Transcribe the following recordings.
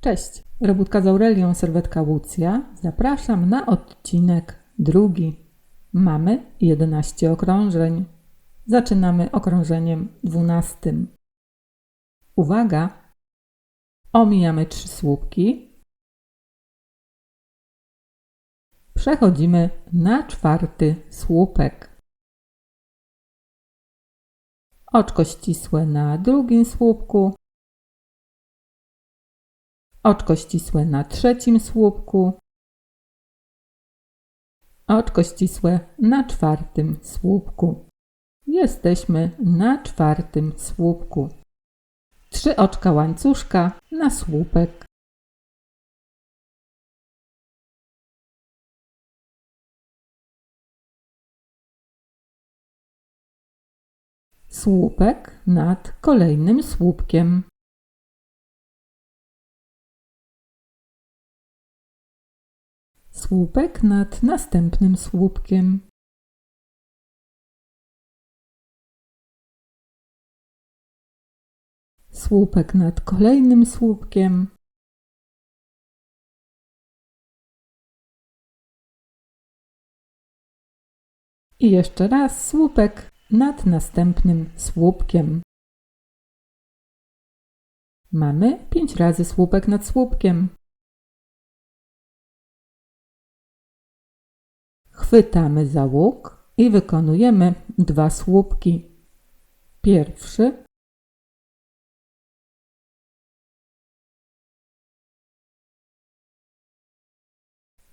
Cześć, Robótka z Aurelią, serwetka Łucja. Zapraszam na odcinek drugi. Mamy 11 okrążeń. Zaczynamy okrążeniem 12. Uwaga! Omijamy trzy słupki. Przechodzimy na czwarty słupek. Oczko ścisłe na drugim słupku. Oczko ścisłe na trzecim słupku. Oczko ścisłe na czwartym słupku. Jesteśmy na czwartym słupku. Trzy oczka łańcuszka na słupek. Słupek nad kolejnym słupkiem. Słupek nad następnym słupkiem. Słupek nad kolejnym słupkiem. I jeszcze raz słupek nad następnym słupkiem. Mamy pięć razy słupek nad słupkiem. Chwytamy za łuk i wykonujemy dwa słupki. Pierwszy.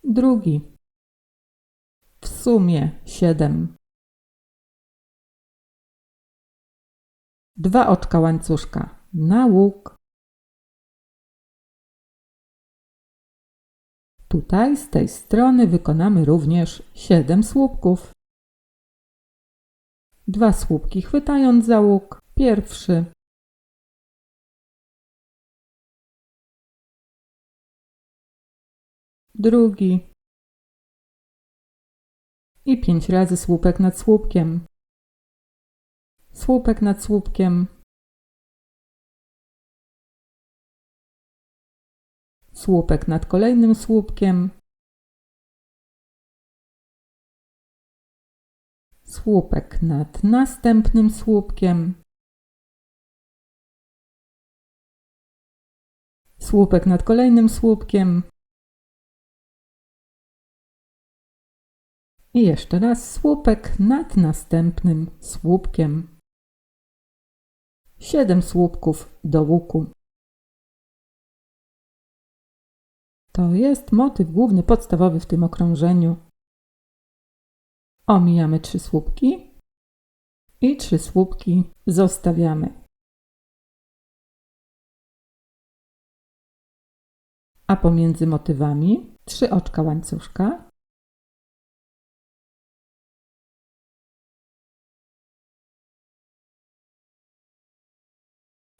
Drugi. W sumie siedem. Dwa oczka łańcuszka na łuk. Tutaj z tej strony wykonamy również 7 słupków. Dwa słupki chwytając za łuk. Pierwszy. Drugi. I pięć razy słupek nad słupkiem. Słupek nad słupkiem. Słupek nad kolejnym słupkiem, słupek nad następnym słupkiem, słupek nad kolejnym słupkiem i jeszcze raz słupek nad następnym słupkiem. Siedem słupków do łuku. To jest motyw główny, podstawowy w tym okrążeniu. Omijamy trzy słupki i trzy słupki zostawiamy. A pomiędzy motywami trzy oczka łańcuszka.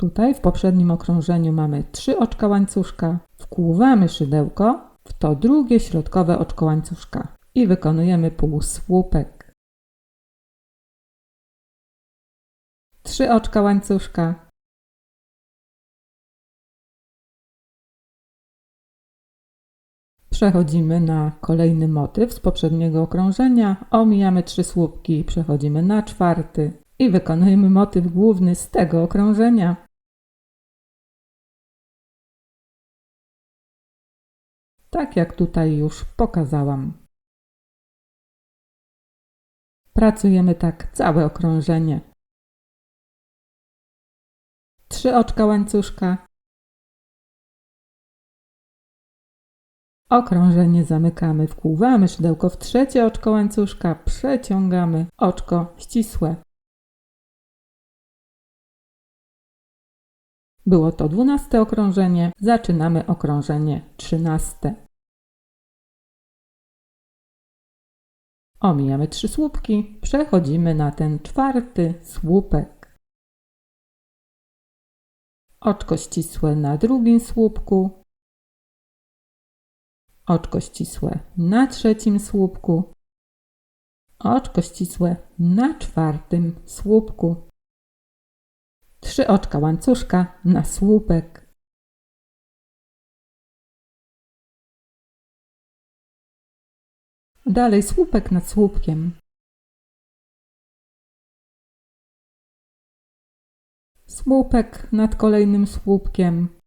Tutaj w poprzednim okrążeniu mamy trzy oczka łańcuszka, wkłuwamy szydełko w to drugie środkowe oczko łańcuszka i wykonujemy półsłupek. Trzy oczka łańcuszka. Przechodzimy na kolejny motyw z poprzedniego okrążenia, omijamy trzy słupki, przechodzimy na czwarty i wykonujemy motyw główny z tego okrążenia. Tak jak tutaj już pokazałam. Pracujemy tak całe okrążenie. Trzy oczka łańcuszka. Okrążenie zamykamy, wkłuwamy szydełko w trzecie oczko łańcuszka, przeciągamy oczko ścisłe. Było to dwunaste okrążenie, zaczynamy okrążenie trzynaste. Omijamy trzy słupki, przechodzimy na ten czwarty słupek. Oczko ścisłe na drugim słupku. Oczko ścisłe na trzecim słupku. Oczko ścisłe na czwartym słupku. Trzy oczka łańcuszka na słupek. Dalej słupek nad słupkiem. Słupek nad kolejnym słupkiem.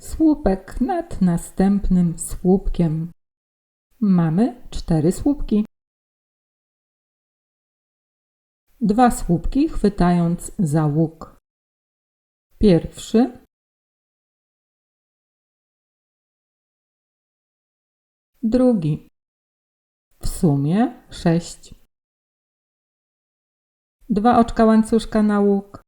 Słupek nad następnym słupkiem. Mamy cztery słupki. Dwa słupki chwytając za łuk. Pierwszy. Drugi. W sumie sześć. Dwa oczka łańcuszka na łuk.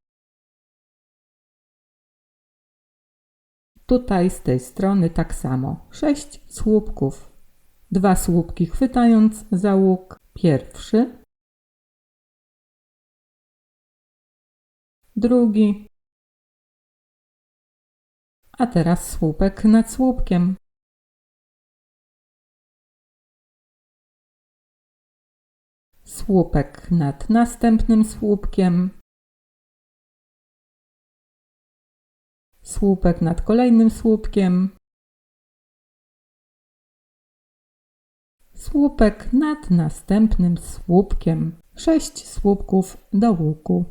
Tutaj z tej strony tak samo. Sześć słupków. Dwa słupki chwytając za łuk. Pierwszy. Drugi. A teraz słupek nad słupkiem. Słupek nad następnym słupkiem. Słupek nad kolejnym słupkiem. Słupek nad następnym słupkiem. Sześć słupków do łuku.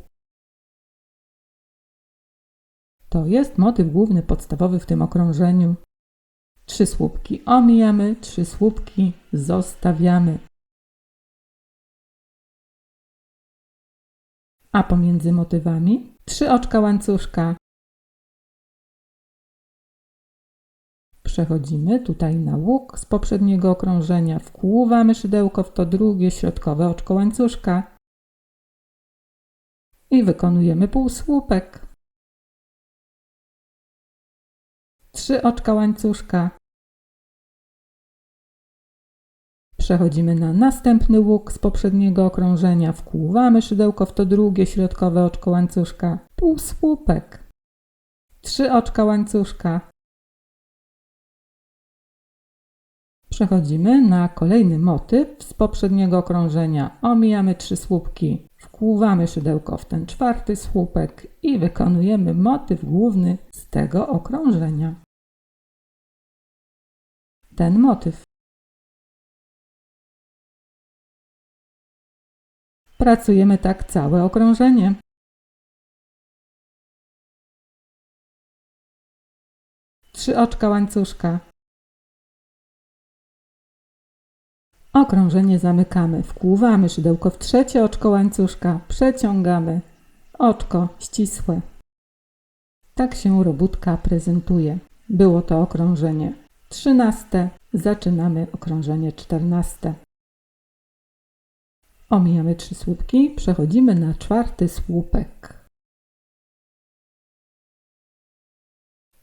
To jest motyw główny podstawowy w tym okrążeniu. Trzy słupki omijamy, trzy słupki zostawiamy. A pomiędzy motywami trzy oczka łańcuszka. Przechodzimy tutaj na łuk z poprzedniego okrążenia, wkłuwamy szydełko w to drugie środkowe oczko łańcuszka i wykonujemy półsłupek. Trzy oczka łańcuszka. Przechodzimy na następny łuk z poprzedniego okrążenia, wkłuwamy szydełko w to drugie środkowe oczko łańcuszka, półsłupek. Trzy oczka łańcuszka. Przechodzimy na kolejny motyw z poprzedniego okrążenia. Omijamy trzy słupki, wkłuwamy szydełko w ten czwarty słupek i wykonujemy motyw główny z tego okrążenia. Ten motyw. Pracujemy tak całe okrążenie. Trzy oczka łańcuszka. Okrążenie zamykamy, wkłuwamy szydełko w trzecie oczko łańcuszka, przeciągamy. Oczko ścisłe. Tak się robótka prezentuje. Było to okrążenie trzynaste. Zaczynamy okrążenie czternaste. Omijamy trzy słupki, przechodzimy na czwarty słupek.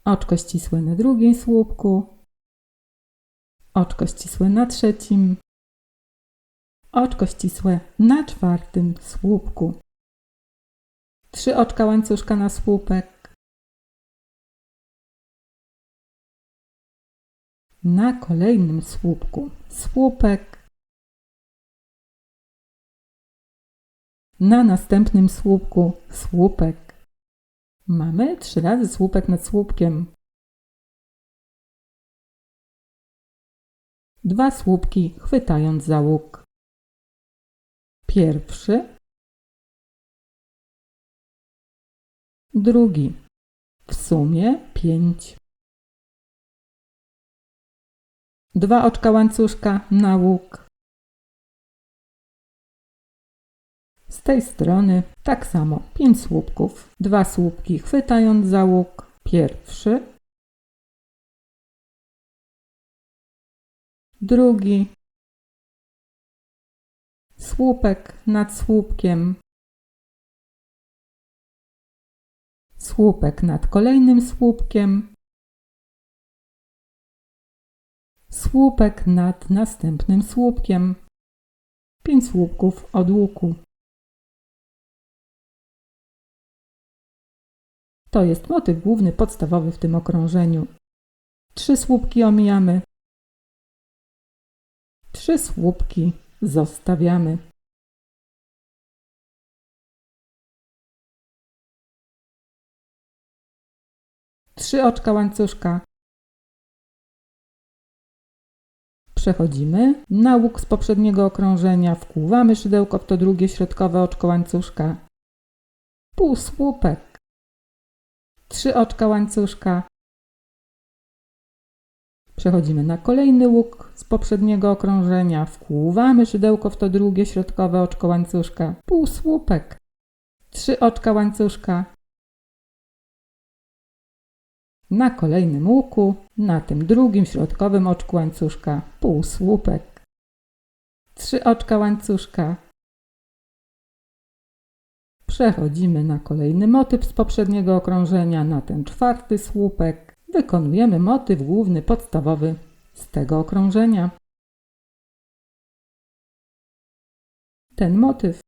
Oczko ścisłe na drugim słupku. Oczko ścisłe na trzecim oczko ścisłe na czwartym słupku. Trzy oczka łańcuszka na słupek. Na kolejnym słupku słupek. Na następnym słupku słupek. Mamy trzy razy słupek nad słupkiem. Dwa słupki chwytając za łuk pierwszy, drugi, w sumie pięć. Dwa oczka łańcuszka na łuk. Tej strony tak samo pięć słupków. Dwa słupki chwytając za łuk. Pierwszy. Drugi słupek nad słupkiem, słupek nad kolejnym słupkiem, słupek nad następnym słupkiem, pięć słupków od łuku. To jest motyw główny podstawowy w tym okrążeniu. Trzy słupki omijamy, trzy słupki zostawiamy. Trzy oczka łańcuszka. Przechodzimy na łuk z poprzedniego okrążenia, wkłuwamy szydełko w to drugie środkowe oczko łańcuszka. Półsłupek. Trzy oczka łańcuszka. Przechodzimy na kolejny łuk z poprzedniego okrążenia, wkłuwamy szydełko w to drugie środkowe oczko łańcuszka. Półsłupek. Trzy oczka łańcuszka. Na kolejnym łuku, na tym drugim środkowym oczku łańcuszka, półsłupek. Trzy oczka łańcuszka. Przechodzimy na kolejny motyw z poprzedniego okrążenia, na ten czwarty słupek. Wykonujemy motyw główny podstawowy z tego okrążenia. Ten motyw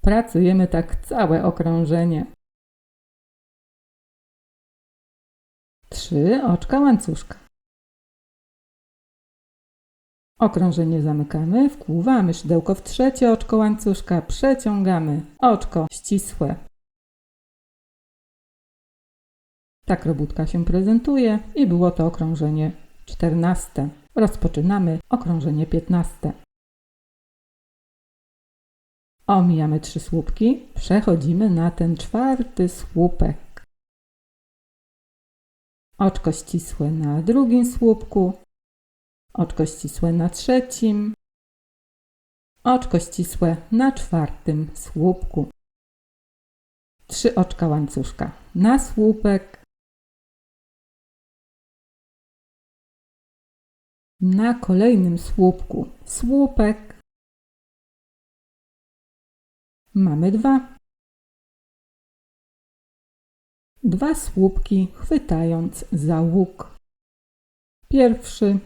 Pracujemy tak całe okrążenie. Trzy oczka łańcuszka. Okrążenie zamykamy, wkłuwamy szydełko w trzecie oczko łańcuszka, przeciągamy oczko ścisłe. Tak robótka się prezentuje i było to okrążenie czternaste. Rozpoczynamy okrążenie piętnaste. Omijamy trzy słupki, przechodzimy na ten czwarty słupek. Oczko ścisłe na drugim słupku, oczko ścisłe na trzecim, oczko ścisłe na czwartym słupku. Trzy oczka łańcuszka na słupek, na kolejnym słupku słupek, mamy dwa. Dwa słupki chwytając za łuk. Pierwszy,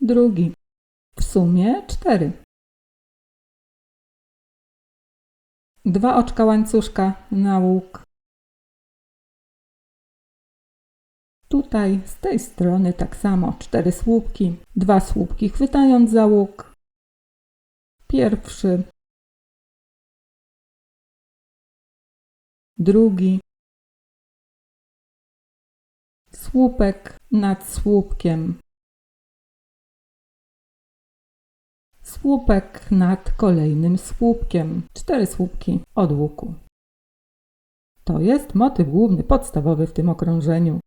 drugi. W sumie cztery. Dwa oczka łańcuszka na łuk. Tutaj z tej strony tak samo cztery słupki, dwa słupki chwytając za łuk. Pierwszy, drugi, słupek nad słupkiem, słupek nad kolejnym słupkiem, cztery słupki od łuku. To jest motyw główny podstawowy w tym okrążeniu.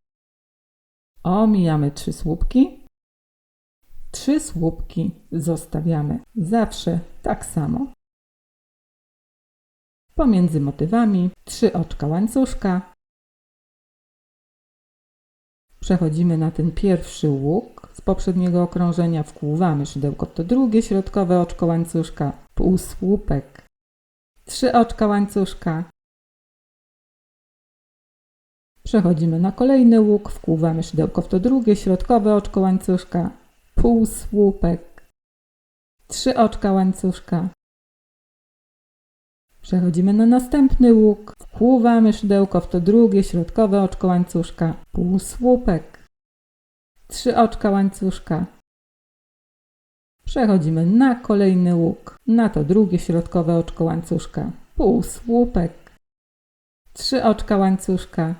Omijamy trzy słupki. Trzy słupki zostawiamy zawsze tak samo. Pomiędzy motywami trzy oczka łańcuszka. Przechodzimy na ten pierwszy łuk z poprzedniego okrążenia, wkłuwamy szydełko. To drugie środkowe oczko łańcuszka, półsłupek, trzy oczka łańcuszka, Przechodzimy na kolejny łuk, wkłuwamy szydełko. W to drugie, środkowe oczko łańcuszka, półsłupek, trzy oczka łańcuszka. Przechodzimy na następny łuk, wkłuwamy szydełko. W to drugie, środkowe oczko łańcuszka, półsłupek, trzy oczka łańcuszka. Przechodzimy na kolejny łuk, na to drugie środkowe oczko łańcuszka, półsłupek, trzy oczka łańcuszka,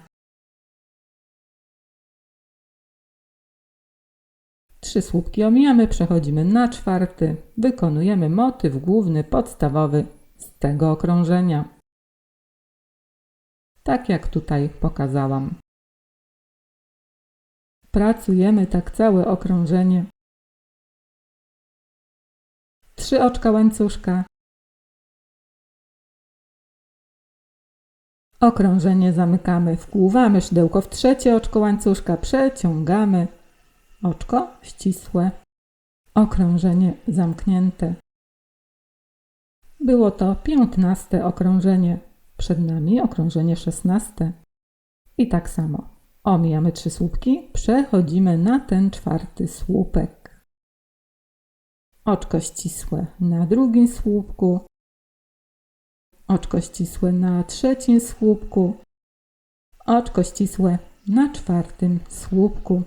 Trzy słupki omijamy, przechodzimy na czwarty, wykonujemy motyw główny, podstawowy z tego okrążenia. Tak jak tutaj pokazałam. Pracujemy tak całe okrążenie. Trzy oczka łańcuszka. Okrążenie zamykamy, wkłuwamy szydełko w trzecie oczko łańcuszka, przeciągamy oczko ścisłe, okrążenie zamknięte. Było to piętnaste okrążenie, przed nami okrążenie szesnaste. I tak samo. Omijamy trzy słupki, przechodzimy na ten czwarty słupek. Oczko ścisłe na drugim słupku, oczko ścisłe na trzecim słupku, oczko ścisłe na czwartym słupku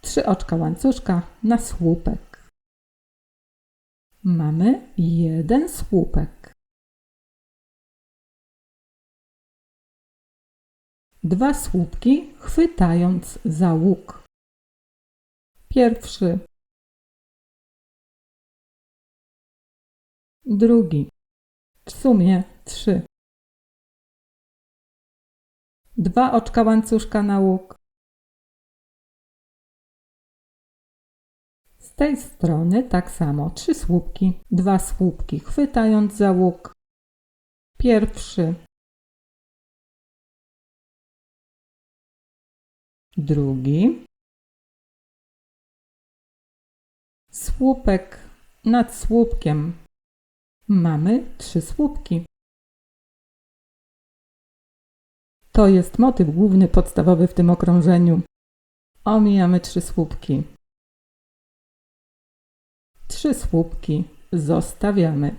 trzy oczka łańcuszka na słupek. Mamy jeden słupek. Dwa słupki chwytając za łuk. Pierwszy. Drugi. W sumie trzy. Dwa oczka łańcuszka na łuk. Z tej strony tak samo trzy słupki, dwa słupki chwytając za łuk. Pierwszy. Drugi. Słupek nad słupkiem. Mamy trzy słupki. To jest motyw główny podstawowy w tym okrążeniu. Omijamy trzy słupki. Trzy słupki zostawiamy.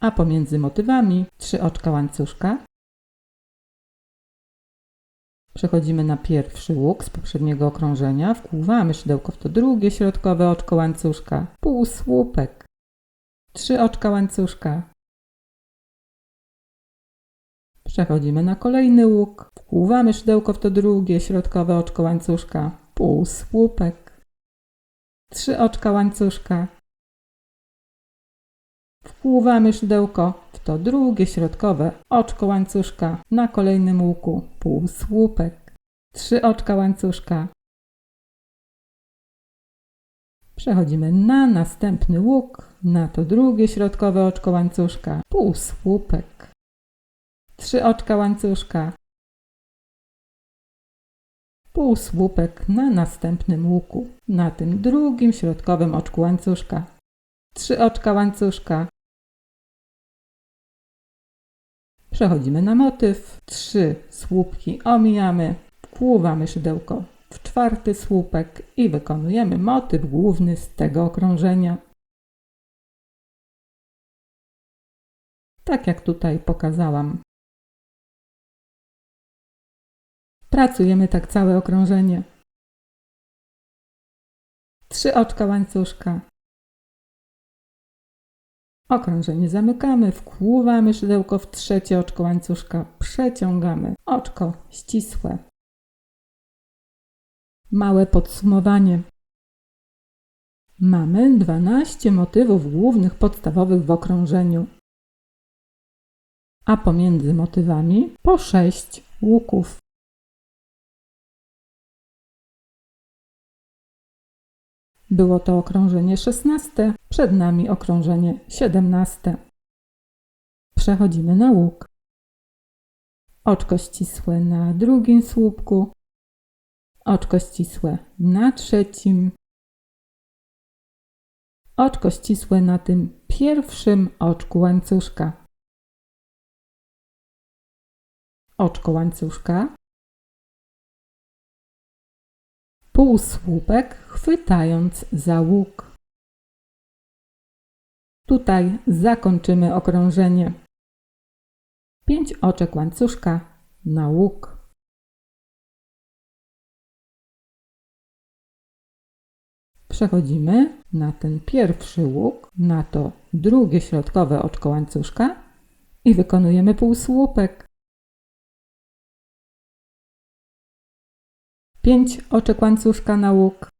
A pomiędzy motywami trzy oczka łańcuszka. Przechodzimy na pierwszy łuk z poprzedniego okrążenia, wkłuwamy szydełko w to drugie środkowe oczko łańcuszka, półsłupek, trzy oczka łańcuszka. Przechodzimy na kolejny łuk, wkłuwamy szydełko w to drugie środkowe oczko łańcuszka, półsłupek, trzy oczka łańcuszka. Wkłuwamy szydełko w to drugie środkowe oczko łańcuszka. Na kolejnym łuku, półsłupek, trzy oczka łańcuszka. Przechodzimy na następny łuk, na to drugie środkowe oczko łańcuszka, półsłupek, trzy oczka łańcuszka, półsłupek na następnym łuku, na tym drugim środkowym oczku łańcuszka, trzy oczka łańcuszka, Przechodzimy na motyw. Trzy słupki omijamy, wkłuwamy szydełko w czwarty słupek i wykonujemy motyw główny z tego okrążenia. Tak jak tutaj pokazałam. Pracujemy tak całe okrążenie. Trzy oczka łańcuszka, Okrążenie zamykamy, wkłuwamy szydełko w trzecie oczko łańcuszka, przeciągamy oczko ścisłe. Małe podsumowanie. Mamy 12 motywów głównych podstawowych w okrążeniu, a pomiędzy motywami po 6 łuków. Było to okrążenie 16, przed nami okrążenie 17. Przechodzimy na łuk. Oczko ścisłe na drugim słupku, oczko ścisłe na trzecim, oczko ścisłe na tym pierwszym oczku łańcuszka. Oczko łańcuszka półsłupek, chwytając za łuk. Tutaj zakończymy okrążenie. Pięć oczek łańcuszka na łuk. Przechodzimy na ten pierwszy łuk, na to drugie środkowe oczko łańcuszka i wykonujemy półsłupek. 5 oczek łańcuszka na łuk.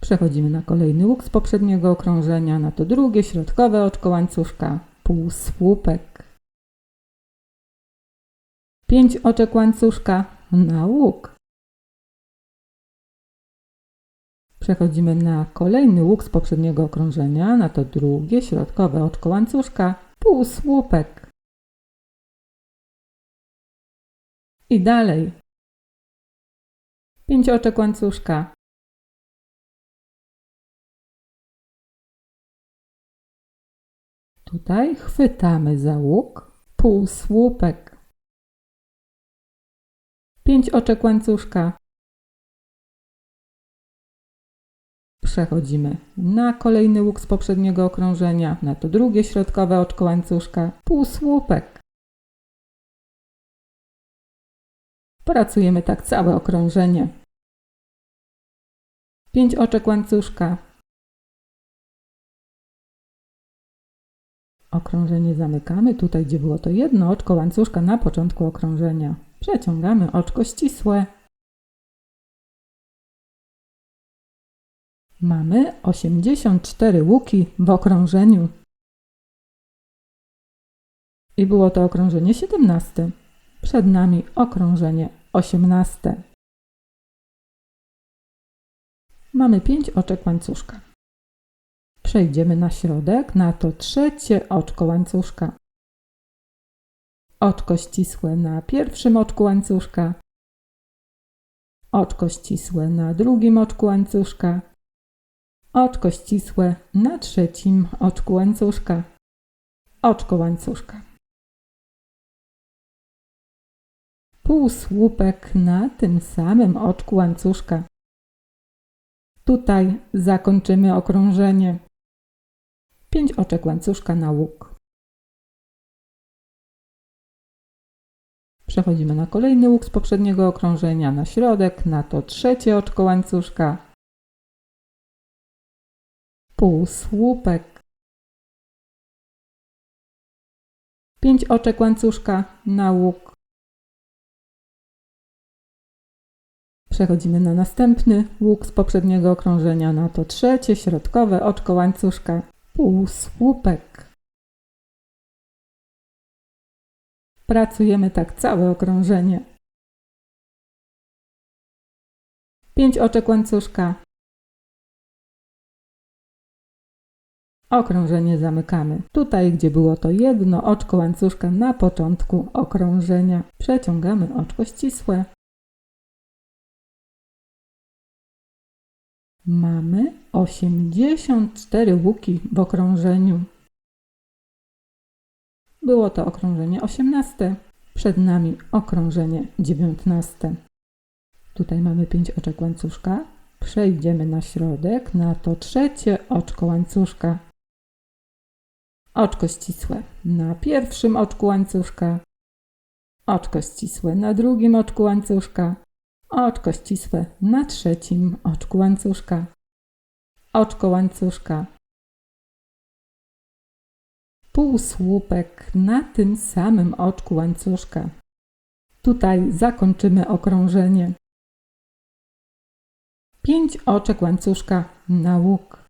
Przechodzimy na kolejny łuk z poprzedniego okrążenia, na to drugie środkowe oczko łańcuszka, półsłupek. 5 oczek łańcuszka na łuk. Przechodzimy na kolejny łuk z poprzedniego okrążenia, na to drugie środkowe oczko łańcuszka, półsłupek. I dalej. Pięć oczek łańcuszka. Tutaj chwytamy za łuk, półsłupek. Pięć oczek łańcuszka. Przechodzimy na kolejny łuk z poprzedniego okrążenia, na to drugie środkowe oczko łańcuszka, półsłupek. Pracujemy tak całe okrążenie. Pięć oczek łańcuszka. Okrążenie zamykamy tutaj, gdzie było to jedno oczko łańcuszka na początku okrążenia. Przeciągamy oczko ścisłe. Mamy 84 łuki w okrążeniu. I było to okrążenie 17. Przed nami okrążenie 18. Mamy 5 oczek łańcuszka. Przejdziemy na środek, na to trzecie oczko łańcuszka. Oczko ścisłe na pierwszym oczku łańcuszka. Oczko ścisłe na drugim oczku łańcuszka. Oczko ścisłe na trzecim oczku łańcuszka. Oczko łańcuszka. Półsłupek na tym samym oczku łańcuszka. Tutaj zakończymy okrążenie. 5 oczek łańcuszka na łuk. Przechodzimy na kolejny łuk z poprzedniego okrążenia, na środek, na to trzecie oczko łańcuszka. Półsłupek. 5 oczek łańcuszka na łuk. Przechodzimy na następny łuk z poprzedniego okrążenia, na to trzecie środkowe oczko łańcuszka, półsłupek. Pracujemy tak całe okrążenie. Pięć oczek łańcuszka. Okrążenie zamykamy. Tutaj, gdzie było to jedno oczko łańcuszka na początku okrążenia, przeciągamy oczko ścisłe. Mamy 84 łuki w okrążeniu. Było to okrążenie 18, przed nami okrążenie 19. Tutaj mamy 5 oczek łańcuszka. Przejdziemy na środek, na to trzecie oczko łańcuszka. Oczko ścisłe na pierwszym oczku łańcuszka. Oczko ścisłe na drugim oczku łańcuszka oczko ścisłe na trzecim oczku łańcuszka, oczko łańcuszka, półsłupek na tym samym oczku łańcuszka. Tutaj zakończymy okrążenie. Pięć oczek łańcuszka na łuk.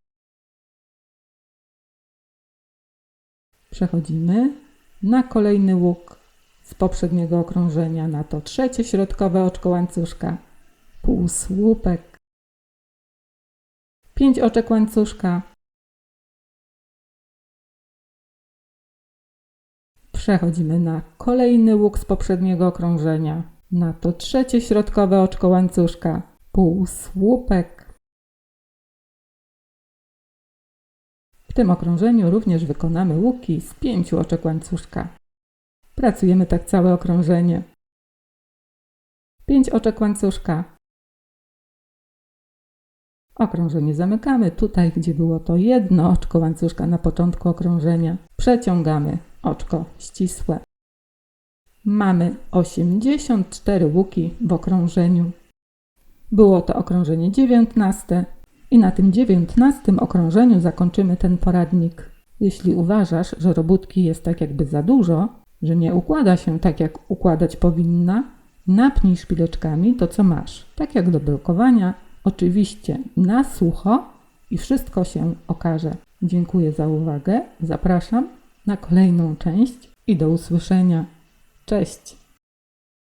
Przechodzimy na kolejny łuk z poprzedniego okrążenia na to trzecie środkowe oczko łańcuszka, półsłupek, pięć oczek łańcuszka, Przechodzimy na kolejny łuk z poprzedniego okrążenia, na to trzecie środkowe oczko łańcuszka, półsłupek. W tym okrążeniu również wykonamy łuki z pięciu oczek łańcuszka. Pracujemy tak całe okrążenie. 5 oczek łańcuszka. Okrążenie zamykamy tutaj, gdzie było to jedno oczko łańcuszka na początku okrążenia. Przeciągamy oczko ścisłe. Mamy 84 łuki w okrążeniu. Było to okrążenie 19 i na tym 19 okrążeniu zakończymy ten poradnik. Jeśli uważasz, że robótki jest tak jakby za dużo, że nie układa się tak, jak układać powinna, napnij szpileczkami to, co masz. Tak jak do bełkowania, oczywiście na sucho i wszystko się okaże. Dziękuję za uwagę, zapraszam na kolejną część i do usłyszenia. Cześć!